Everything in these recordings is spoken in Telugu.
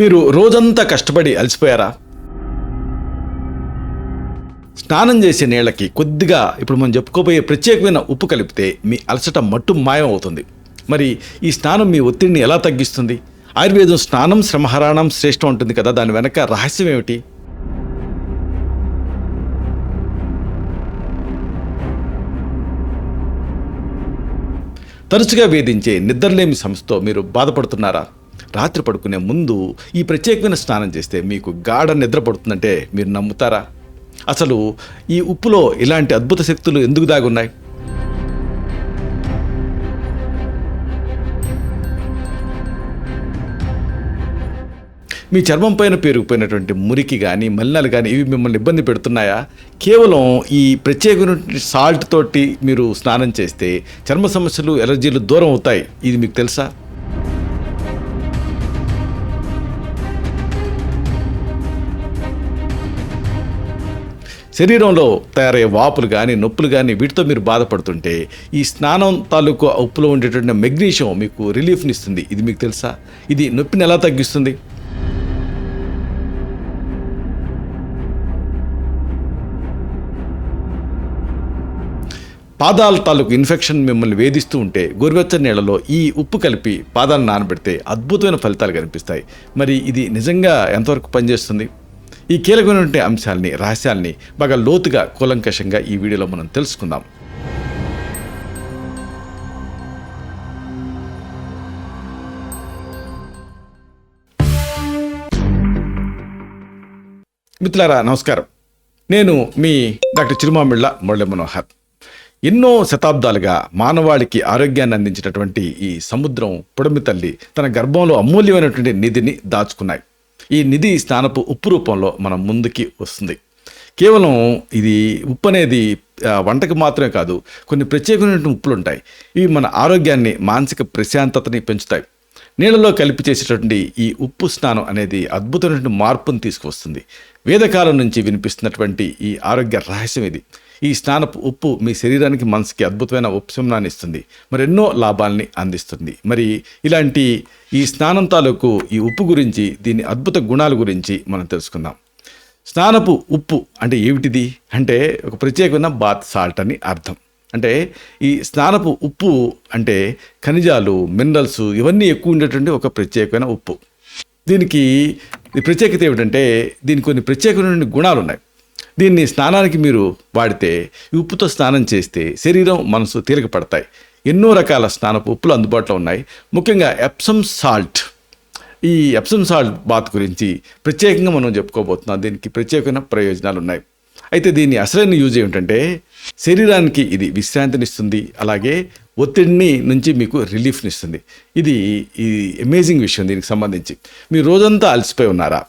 మీరు రోజంతా కష్టపడి అలసిపోయారా? స్నానం చేసే నీళ్ళకి కొద్దిగా ఇప్పుడు మనం చెప్పుకోబోయే ప్రత్యేకమైన ఉప్పు కలిపితే మీ అలసట మట్టు మాయం అవుతుంది మరి ఈ స్నానం మీ ఒత్తిడిని ఎలా తగ్గిస్తుంది? ఆయుర్వేదం స్నానం శ్రమహరాణం శ్రేష్టం ఉంటుంది కదా దాని వెనక రహస్యం ఏమిటి? తరచుగా వేధించే నిద్రలేమి సంస్థతో మీరు బాధపడుతున్నారా? రాత్రి పడుకునే ముందు ఈ ప్రత్యేకమైన స్నానం చేస్తే మీకు గాఢ నిద్ర పడుతుందంటే మీరు నమ్ముతారా? అసలు ఈ ఉప్పులో ఇలాంటి అద్భుత శక్తులు ఎందుకు దాగున్నాయి మీ చర్మం పైన పేరుకుపోయినటువంటి మురికి కానీ మలినాలు కానీ ఇవి మిమ్మల్ని ఇబ్బంది పెడుతున్నాయా? కేవలం ఈ ప్రత్యేకమైన సాల్ట్ తోటి మీరు స్నానం చేస్తే చర్మ సమస్యలు ఎలర్జీలు దూరం అవుతాయి. ఇది మీకు తెలుసా? శరీరంలో తయారయ్యే వాపులు కానీ నొప్పులు కానీ వీటితో మీరు బాధపడుతుంటే ఈ స్నానం తాలూకు ఉప్పులో ఉండేటువంటి మెగ్నీషియం మీకు రిలీఫ్ని ఇస్తుంది ఇది మీకు తెలుసా? ఇది నొప్పిని ఎలా తగ్గిస్తుంది? పాదాల తాలూకు ఇన్ఫెక్షన్ మిమ్మల్ని వేధిస్తూ ఉంటే గోరువెచ్చని నీళ్ళలో ఈ ఉప్పు కలిపి పాదాలను నానబెడితే అద్భుతమైన ఫలితాలు కనిపిస్తాయి. మరి ఇది నిజంగా ఎంతవరకు పనిచేస్తుంది? ఈ కీలకమైనటువంటి అంశాలని రహస్యాల్ని బాగా లోతుగా కూలంకషంగా ఈ వీడియోలో మనం తెలుసుకుందాం. మిత్రులారా నమస్కారం. నేను మీ డాక్టర్ చిరుమామిళ్ళ మురళి మనోహర్. ఎన్నో శతాబ్దాలుగా మానవాళికి ఆరోగ్యాన్ని అందించినటువంటి ఈ సముద్రం పుడమి తల్లి తన గర్భంలో అమూల్యమైనటువంటి నిధిని దాచుకున్నాయి. ఈ నిధి స్నానపు ఉప్పు రూపంలో మన ముందుకి వస్తుంది. కేవలం ఇది ఉప్పు అనేది వంటకు మాత్రమే కాదు కొన్ని ప్రత్యేకమైనటువంటి ఉప్పులు ఉంటాయి ఇవి మన ఆరోగ్యాన్ని మానసిక ప్రశాంతతని పెంచుతాయి. నీళ్ళలో కలిపి చేసేటటువంటి ఈ ఉప్పు స్నానం అనేది అద్భుతమైనటువంటి మార్పును తీసుకువస్తుంది. వేదకాలం నుంచి వినిపిస్తున్నటువంటి ఈ ఆరోగ్య రహస్యం ఇది. ఈ స్నానపు ఉప్పు మీ శరీరానికి మనసుకి అద్భుతమైన ఉపశమనాన్ని ఇస్తుంది. మరి ఎన్నో లాభాల్ని అందిస్తుంది. మరి ఇలాంటి ఈ స్నానం తాలూకు ఈ ఉప్పు గురించి దీని అద్భుత గుణాల గురించి మనం తెలుసుకుందాం. స్నానపు ఉప్పు అంటే ఏమిటిది? అంటే ఒక ప్రత్యేకమైన బాత్ సాల్ట్ అని అర్థం. అంటే ఈ స్నానపు ఉప్పు అంటే ఖనిజాలు మినరల్స్ ఇవన్నీ ఎక్కువ ఉండేటువంటి ఒక ప్రత్యేకమైన ఉప్పు. దీనికి ఈ ప్రత్యేకత ఏమిటంటే దీనికి కొన్ని ప్రత్యేకమైన గుణాలు ఉన్నాయి దీన్ని స్నానానికి మీరు వాడితే ఉప్పుతో స్నానం చేస్తే శరీరం మనసు తేలిక పడతాయి ఎన్నో రకాల స్నానపు ఉప్పులు అందుబాటులో ఉన్నాయి. ముఖ్యంగా ఎప్సమ్ సాల్ట్ ఈ ఎప్సమ్ సాల్ట్ బాత్ గురించి ప్రత్యేకంగా మనం చెప్పుకోబోతున్నాం. దీనికి ప్రత్యేకమైన ప్రయోజనాలు ఉన్నాయి. అయితే దీని అసలైన యూజ్ ఏమిటంటే శరీరానికి ఇది విశ్రాంతినిస్తుంది. అలాగే ఒత్తిడిని నుంచి మీకు రిలీఫ్నిస్తుంది ఇది ఈ అమేజింగ్ విషయం దీనికి సంబంధించి. మీరు రోజంతా అలసిపోయి ఉన్నారా?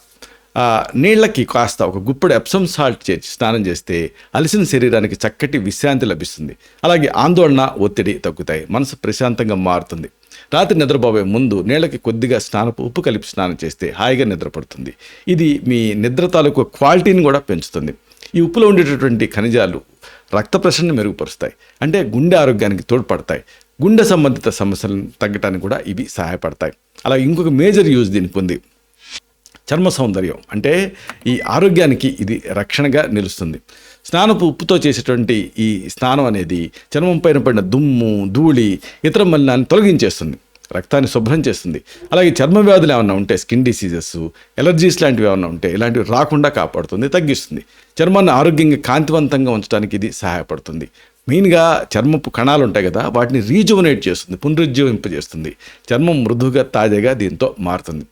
నీళ్ళకి కాస్త ఒక గుప్పెడు ఎప్సమ్ సాల్ట్ చేర్చి స్నానం చేస్తే అలసిన శరీరానికి చక్కటి విశ్రాంతి లభిస్తుంది. అలాగే ఆందోళన ఒత్తిడి తగ్గుతాయి. మనసు ప్రశాంతంగా మారుతుంది. రాత్రి నిద్రపోయే ముందు నీళ్ళకి కొద్దిగా స్నానపు ఉప్పు కలిపి స్నానం చేస్తే హాయిగా నిద్రపడుతుంది. ఇది మీ నిద్ర తాలూకు క్వాలిటీని కూడా పెంచుతుంది. ఈ ఉప్పులో ఉండేటటువంటి ఖనిజాలు రక్త ప్రసరణ మెరుగుపరుస్తాయి. అంటే గుండె ఆరోగ్యానికి తోడ్పడతాయి. గుండె సంబంధిత సమస్యలను తగ్గటానికి కూడా ఇవి సహాయపడతాయి. అలా ఇంకొక మేజర్ యూజ్ దీనికి ఉంది. చర్మ సౌందర్యం. అంటే ఈ ఆరోగ్యానికి ఇది రక్షణగా నిలుస్తుంది. స్నానపు ఉప్పుతో చేసేటువంటి ఈ స్నానం అనేది చర్మం పైన పడిన దుమ్ము ధూళి ఇతర మలినాన్ని తొలగించేస్తుంది. రక్తాన్ని శుభ్రం చేస్తుంది. అలాగే చర్మ వ్యాధులు ఏమైనా ఉంటే స్కిన్ డిసీజెస్ ఎలర్జీస్ లాంటివి ఏమైనా ఉంటే ఇలాంటివి రాకుండా కాపాడుతుంది తగ్గిస్తుంది. చర్మాన్ని ఆరోగ్యంగా కాంతివంతంగా ఉంచడానికి ఇది సహాయపడుతుంది. మెయిన్గా చర్మపు కణాలు ఉంటాయి కదా వాటిని రీజువనేట్ చేస్తుంది పునరుజ్జీవింపజేస్తుంది. చర్మం మృదువుగా తాజాగా దీంతో మారుతుంది.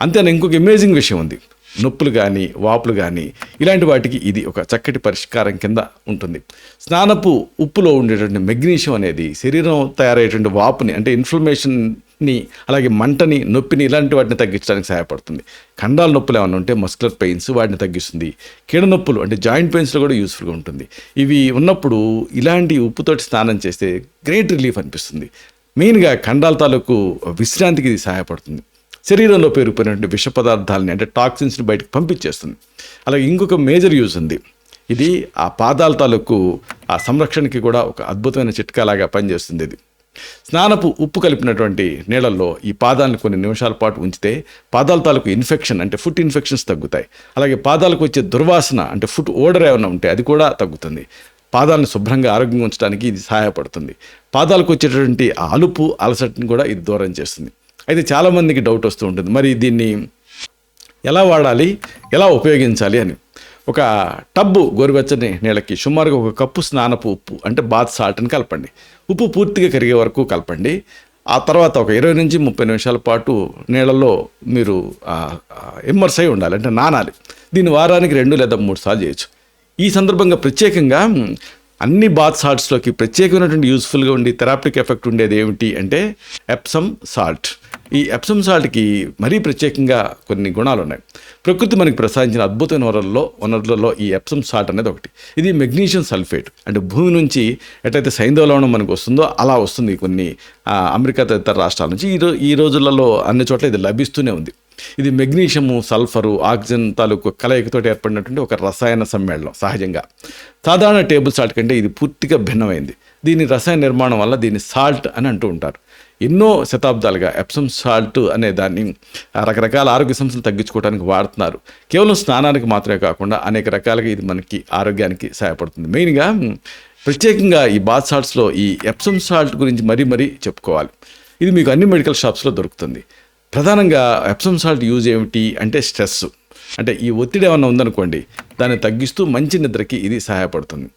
అంతేనా ఇంకొక అమేజింగ్ విషయం ఉంది. నొప్పులు కానీ వాపులు కానీ ఇలాంటి వాటికి ఇది ఒక చక్కటి పరిష్కారం కింద ఉంటుంది. స్నానపు ఉప్పులో ఉండేటువంటి మెగ్నీషియం అనేది శరీరం తయారయ్యేటువంటి వాపుని అంటే ఇన్ఫ్లమేషన్ని అలాగే మంటని నొప్పిని ఇలాంటి వాటిని తగ్గించడానికి సహాయపడుతుంది. ఖండాల నొప్పులు ఏమైనా ఉంటే మస్కులర్ పెయిన్స్ వాటిని తగ్గిస్తుంది. కీడ నొప్పులు అంటే జాయింట్ పెయిన్స్లో కూడా యూస్ఫుల్గా ఉంటుంది. ఇవి ఉన్నప్పుడు ఇలాంటి ఉప్పుతోటి స్నానం చేస్తే గ్రేట్ రిలీఫ్ అనిపిస్తుంది. మెయిన్గా ఖండాల తాలూకు విశ్రాంతికి ఇది సహాయపడుతుంది. శరీరంలో పేరుకుపోయినటువంటి విష పదార్థాలని అంటే టాక్సిన్స్ని బయటకు పంపించేస్తుంది. అలాగే ఇంకొక మేజర్ యూజ్ ఉంది. ఇది ఆ పాదాల తాలూకు ఆ సంరక్షణకి కూడా ఒక అద్భుతమైన చిట్కాలాగా పనిచేస్తుంది ఇది. స్నానపు ఉప్పు కలిపినటువంటి నీళ్ళల్లో ఈ పాదాలను కొన్ని నిమిషాల పాటు ఉంచితే పాదాల తాలూకు ఇన్ఫెక్షన్ అంటే ఫుట్ ఇన్ఫెక్షన్స్ తగ్గుతాయి. అలాగే పాదాలకు వచ్చే దుర్వాసన అంటే ఫుట్ ఓడర్ ఏమైనా ఉంటే అది కూడా తగ్గుతుంది. పాదాలను శుభ్రంగా ఆరోగ్యంగా ఉంచడానికి ఇది సహాయపడుతుంది. పాదాలకు వచ్చేటటువంటి ఆ అలుపు అలసటని కూడా ఇది దూరం చేస్తుంది. అయితే చాలామందికి డౌట్ వస్తూ ఉంటుంది. మరి దీన్ని ఎలా వాడాలి? ఎలా ఉపయోగించాలి అని. ఒక టబ్బు గోరువెచ్చని నీళ్ళకి సుమారుగా ఒక కప్పు స్నానపు ఉప్పు అంటే బాత్ సాల్ట్ని కలపండి. ఉప్పు పూర్తిగా కరిగే వరకు కలపండి. ఆ తర్వాత ఒక ఇరవై నుంచి ముప్పై నిమిషాల పాటు నీళ్ళలో మీరు ఇమ్మర్స్ అయి ఉండాలి అంటే నానాలి. దీన్ని వారానికి రెండు లేదా మూడు సార్లు చేయొచ్చు. ఈ సందర్భంగా ప్రత్యేకంగా అన్ని బాత్ సాల్ట్స్లోకి ప్రత్యేకమైనటువంటి యూస్ఫుల్గా ఉండి థెరాపిటిక్ ఎఫెక్ట్ ఉండేది ఏమిటి అంటే ఎప్సమ్ సాల్ట్. ఈ ఎప్సమ్ సాల్ట్కి మరీ ప్రత్యేకంగా కొన్ని గుణాలు ఉన్నాయి ప్రకృతి మనకి ప్రసాదించిన అద్భుతమైన వనరుల్లో వనరులలో ఈ ఎప్సమ్ సాల్ట్ అనేది ఒకటి. ఇది మెగ్నీషియం సల్ఫేట్. అంటే భూమి నుంచి ఎట్లయితే సైంధవలవణం మనకు వస్తుందో అలా వస్తుంది కొన్ని అమెరికా తదితర రాష్ట్రాల నుంచి. ఈ రోజు ఈ రోజులలో అన్ని చోట్ల ఇది లభిస్తూనే ఉంది. ఇది మెగ్నీషియము సల్ఫరు ఆక్సిజన్ తాలూకు కలయికతో ఏర్పడినటువంటి ఒక రసాయన సమ్మేళనం సహజంగా. సాధారణ టేబుల్ సాల్ట్ కంటే ఇది పూర్తిగా భిన్నమైంది. దీని రసాయన నిర్మాణం వల్ల దీన్ని సాల్ట్ అని అంటూ ఉంటారు. ఎన్నో శతాబ్దాలుగా ఎప్సమ్ సాల్ట్ అనే దాన్ని రకరకాల ఆరోగ్య సమస్యలు తగ్గించుకోవడానికి వాడుతున్నారు. కేవలం స్నానానికి మాత్రమే కాకుండా అనేక రకాలుగా ఇది మనకి ఆరోగ్యానికి సహాయపడుతుంది. మెయిన్గా ప్రత్యేకంగా ఈ బాత్ సాల్ట్స్లో ఈ ఎప్సమ్ సాల్ట్ గురించి మరీ మరీ చెప్పుకోవాలి. ఇది మీకు అన్ని మెడికల్ షాప్స్లో దొరుకుతుంది. ప్రధానంగా ఎప్సమ్ సాల్ట్ యూజ్ ఏమిటి అంటే స్ట్రెస్ అంటే ఈ ఒత్తిడి ఏమన్నా ఉందనుకోండి దాన్ని తగ్గిస్తూ మంచి నిద్రకి ఇది సహాయపడుతుంది.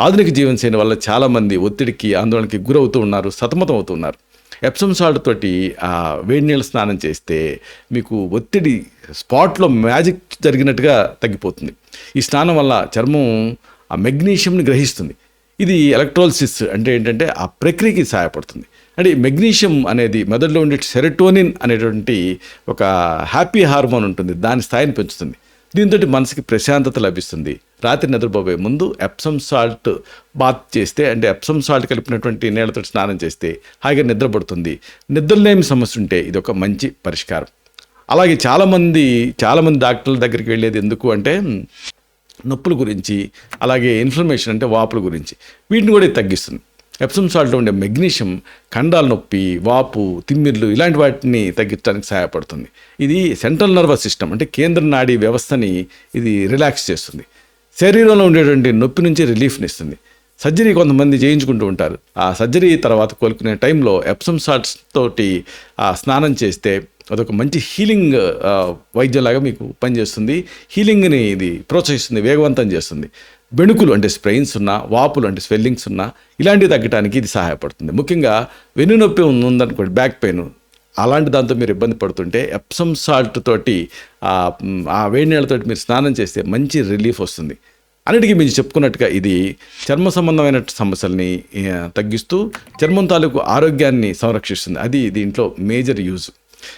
ఆధునిక జీవనశైలి వల్ల చాలామంది ఒత్తిడికి ఆందోళనకి గురవుతూ ఉన్నారు సతమతం అవుతూ ఉన్నారు ఎప్సమ్ సాల్ట్ తోటి ఆ వేడి నీళ్ళ స్నానం చేస్తే మీకు ఒత్తిడి స్పాట్లో మ్యాజిక్ జరిగినట్టుగా తగ్గిపోతుంది. ఈ స్నానం వల్ల చర్మం ఆ మెగ్నీషియంని గ్రహిస్తుంది. ఇది ఎలక్ట్రోలిసిస్ అంటే ఏంటంటే ఆ ప్రక్రియకి సహాయపడుతుంది. అంటే మెగ్నీషియం అనేది మెదడులో ఉండే సెరటోనిన్ అనేటువంటి ఒక హ్యాపీ హార్మోన్ ఉంటుంది దాని స్థాయిని పెంచుతుంది. దీంతో మనసుకి ప్రశాంతత లభిస్తుంది. రాత్రి నిద్రపోయే ముందు ఎప్సమ్ సాల్ట్ బాత్ చేస్తే అంటే ఎప్సమ్ సాల్ట్ కలిపినటువంటి నీళ్ళతో స్నానం చేస్తే హాయిగా నిద్రపడుతుంది. నిద్రలేమి సమస్య ఉంటే ఇది ఒక మంచి పరిష్కారం. అలాగే చాలామంది చాలామంది డాక్టర్ల దగ్గరికి వెళ్ళేది ఎందుకు అంటే నొప్పుల గురించి అలాగే ఇన్ఫ్లమేషన్ అంటే వాపుల గురించి. వీటిని కూడా తగ్గిస్తుంది. ఎప్సమ్ సాల్ట్ ఉండే మెగ్నీషియం కండాల నొప్పి వాపు తిమ్మిర్లు ఇలాంటి వాటిని తగ్గించడానికి సహాయపడుతుంది. ఇది సెంట్రల్ నర్వస్ సిస్టమ్ అంటే కేంద్ర నాడీ వ్యవస్థని ఇది రిలాక్స్ చేస్తుంది. శరీరంలో ఉండేటువంటి నొప్పి నుంచి రిలీఫ్ని ఇస్తుంది సర్జరీ కొంతమంది చేయించుకుంటూ ఉంటారు. ఆ సర్జరీ తర్వాత కోలుకునే టైంలో ఎప్సమ్ సాల్ట్స్ తోటి ఆ స్నానం చేస్తే అదొక మంచి హీలింగ్ వైద్యంలాగా మీకు పనిచేస్తుంది. హీలింగ్ని ఇది ప్రోత్సహిస్తుంది వేగవంతం చేస్తుంది. బెణుకులు అంటే స్ప్రెయిన్స్ ఉన్నా వాపులు అంటే స్వెల్లింగ్స్ ఉన్నా ఇలాంటివి తగ్గడానికి ఇది సహాయపడుతుంది. ముఖ్యంగా వెన్ను నొప్పి ఉందనుకోండి బ్యాక్ పెయిన్. అలాంటి దాంతో మీరు ఇబ్బంది పడుతుంటే ఎప్సమ్ సాల్ట్ తోటి ఆ, వేడి నీళ్ళతోటి మీరు స్నానం చేస్తే మంచి రిలీఫ్ వస్తుంది. అన్నిటికీ మీరు చెప్పుకున్నట్టుగా ఇది చర్మ సంబంధమైన సమస్యల్ని తగ్గిస్తూ చర్మం తాలూకు ఆరోగ్యాన్ని సంరక్షిస్తుంది. అది దీంట్లో మేజర్ యూజ్.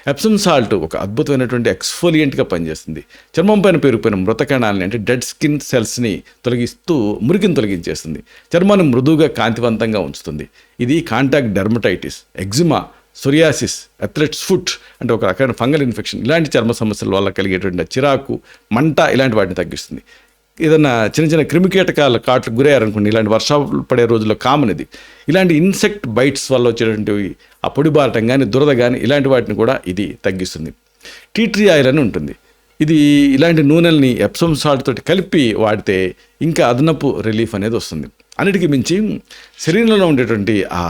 ఎప్సమ్ సాల్ట్ ఒక అద్భుతమైనటువంటి ఎక్స్ఫోలియంట్గా పనిచేస్తుంది. చర్మం పైన పేరుకుపోయిన మృత కణాలని అంటే డెడ్ స్కిన్ సెల్స్ని తొలగిస్తూ మురికిని తొలగించేస్తుంది. చర్మాన్ని మృదువుగా కాంతివంతంగా ఉంచుతుంది. ఇది contact dermatitis eczema psoriasis athlete's foot అంటే ఒక రకమైన ఫంగల్ ఇన్ఫెక్షన్ ఇలాంటి చర్మ సమస్యల వల్ల కలిగేటువంటి చిరాకు మంట ఇలాంటి వాటిని తగ్గిస్తుంది. ఏదైనా చిన్న చిన్న క్రిమికీటకాల కాట్లు గురయ్యారనుకోండి ఇలాంటి వర్షాలు పడే రోజుల్లో కామన్ ఇది ఇలాంటి ఇన్సెక్ట్ బైట్స్ వల్ల వచ్చేటువంటివి ఆ పొడి బారటం కానీ దురద కానీ ఇలాంటి వాటిని కూడా ఇది తగ్గిస్తుంది. టీ ట్రీ ఆయిల్ అని ఉంటుంది. ఇది ఇలాంటి నూనెల్ని ఎప్సమ్ సాల్ట్ తోటి కలిపి వాడితే ఇంకా అదనపు రిలీఫ్ అనేది వస్తుంది. అన్నిటికీ మించి శరీరంలో ఉండేటువంటి ఆ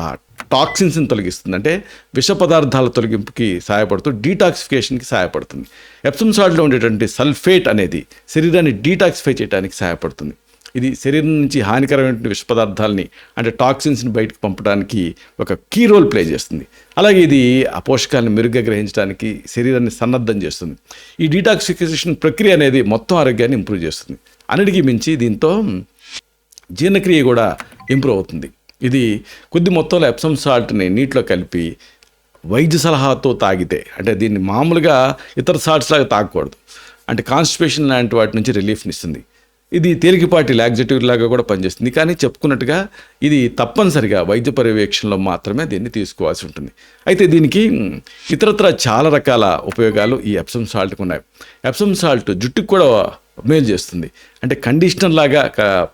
టాక్సిన్స్ని తొలగిస్తుంది. అంటే విష పదార్థాల తొలగింపుకి సహాయపడుతూ డీటాక్సిఫికేషన్కి సహాయపడుతుంది. ఎప్సమ్ సాల్ట్లో ఉండేటువంటి సల్ఫేట్ అనేది శరీరాన్ని డీటాక్సిఫై చేయడానికి సహాయపడుతుంది. ఇది శరీరం నుంచి హానికరమైనటువంటి విష పదార్థాలని అంటే టాక్సిన్స్ని బయటకు పంపడానికి ఒక కీ రోల్ ప్లే చేస్తుంది. అలాగే ఇది ఆ పోషకాలను మెరుగ్గా గ్రహించడానికి శరీరాన్ని సన్నద్ధం చేస్తుంది. ఈ డీటాక్సిఫికేషన్ ప్రక్రియ అనేది మొత్తం ఆరోగ్యాన్ని ఇంప్రూవ్ చేస్తుంది. అన్నిటికీ మించి దీంతో జీర్ణక్రియ కూడా ఇంప్రూవ్ అవుతుంది. ఇది కొద్ది మొత్తంలో ఎప్సమ్ సాల్ట్ని నీటిలో కలిపి వైద్య సలహాతో తాగితే అంటే దీన్ని మామూలుగా ఇతర సాల్ట్స్ లాగా తాగకూడదు. అంటే కాన్స్టిపేషన్ లాంటి వాటి నుంచి రిలీఫ్ని ఇస్తుంది. ఇది తేలికపాటి లాగ్జిటివ్ లాగా కూడా పనిచేస్తుంది. కానీ చెప్పుకున్నట్టుగా ఇది తప్పనిసరిగా వైద్య పర్యవేక్షణలో మాత్రమే దీన్ని తీసుకోవాల్సి ఉంటుంది. అయితే దీనికి ఇతరత్ర చాలా రకాల ఉపయోగాలు ఈ ఎప్సమ్ సాల్ట్కి ఉన్నాయి. ఎప్సమ్ సాల్ట్ జుట్టుకు కూడా మేలు చేస్తుంది. అంటే కండిషనర్ లాగా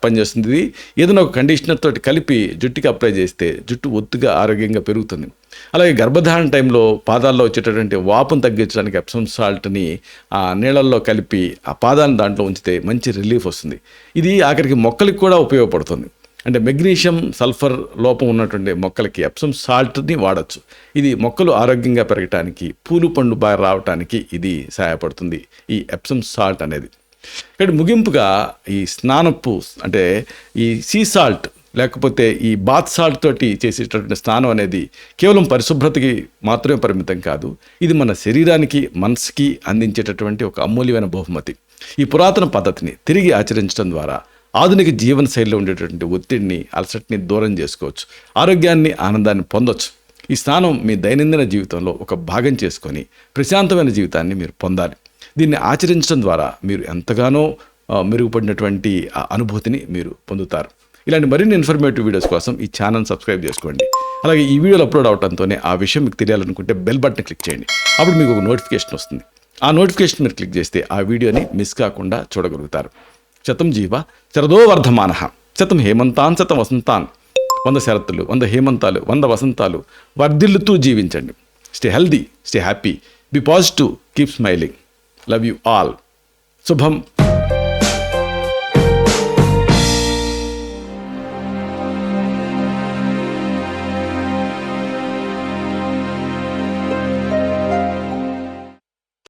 పనిచేస్తుంది. ఇది ఏదైనా ఒక కండిషనర్ తోటి కలిపి జుట్టుకి అప్లై చేస్తే జుట్టు ఒత్తుగా ఆరోగ్యంగా పెరుగుతుంది. అలాగే గర్భధారణ టైంలో పాదాల్లో వచ్చేటటువంటి వాపును తగ్గించడానికి ఎప్సమ్ సాల్ట్ని ఆ నీళ్ళల్లో కలిపి ఆ పాదాలను దాంట్లో ఉంచితే మంచి రిలీఫ్ వస్తుంది. ఇది ఆఖరికి మొక్కలకి కూడా ఉపయోగపడుతుంది. అంటే మెగ్నీషియం సల్ఫర్ లోపం ఉన్నటువంటి మొక్కలకి ఎప్సమ్ సాల్ట్ని వాడచ్చు. ఇది మొక్కలు ఆరోగ్యంగా పెరగటానికి పూలు పండు బాగా రావటానికి ఇది సహాయపడుతుంది ఈ ఎప్సమ్ సాల్ట్ అనేది. ఇక్కడ ముగింపుగా ఈ స్నానపు అంటే ఈ సీ సాల్ట్ లేకపోతే ఈ బాత్ సాల్ట్ తోటి చేసేటటువంటి స్నానం అనేది కేవలం పరిశుభ్రతకి మాత్రమే పరిమితం కాదు. ఇది మన శరీరానికి మనసుకి అందించేటటువంటి ఒక అమూల్యమైన బహుమతి. ఈ పురాతన పద్ధతిని తిరిగి ఆచరించడం ద్వారా ఆధునిక జీవన శైలిలో ఉండేటటువంటి ఒత్తిడిని అలసటిని దూరం చేసుకోవచ్చు. ఆరోగ్యాన్ని ఆనందాన్ని పొందొచ్చు. ఈ స్నానం మీ దైనందిన జీవితంలో ఒక భాగం చేసుకొని ప్రశాంతమైన జీవితాన్ని మీరు పొందాలి. దీన్ని ఆచరించడం ద్వారా మీరు ఎంతగానో మెరుగుపడినటువంటి అనుభూతిని మీరు పొందుతారు. ఇలాంటి మరిన్ని ఇన్ఫర్మేటివ్ వీడియోస్ కోసం ఈ ఛానల్ సబ్స్క్రైబ్ చేసుకోండి. అలాగే ఈ వీడియోలు అప్లోడ్ అవడంతోనే ఆ విషయం మీకు తెలియాలనుకుంటే బెల్ బటన్ క్లిక్ చేయండి. అప్పుడు మీకు ఒక నోటిఫికేషన్ వస్తుంది. ఆ నోటిఫికేషన్ మీరు క్లిక్ చేస్తే ఆ వీడియోని మిస్ కాకుండా చూడగలుగుతారు. శతం జీవ శరదో వర్ధమాన. శతం హేమంతాన్ శతం వసంతాన్. వంద శరత్తులు వంద హేమంతాలు వంద వసంతాలు. వర్ధిల్లుతూ జీవించండి. Stay healthy stay happy be positive keep smiling love you all శుభం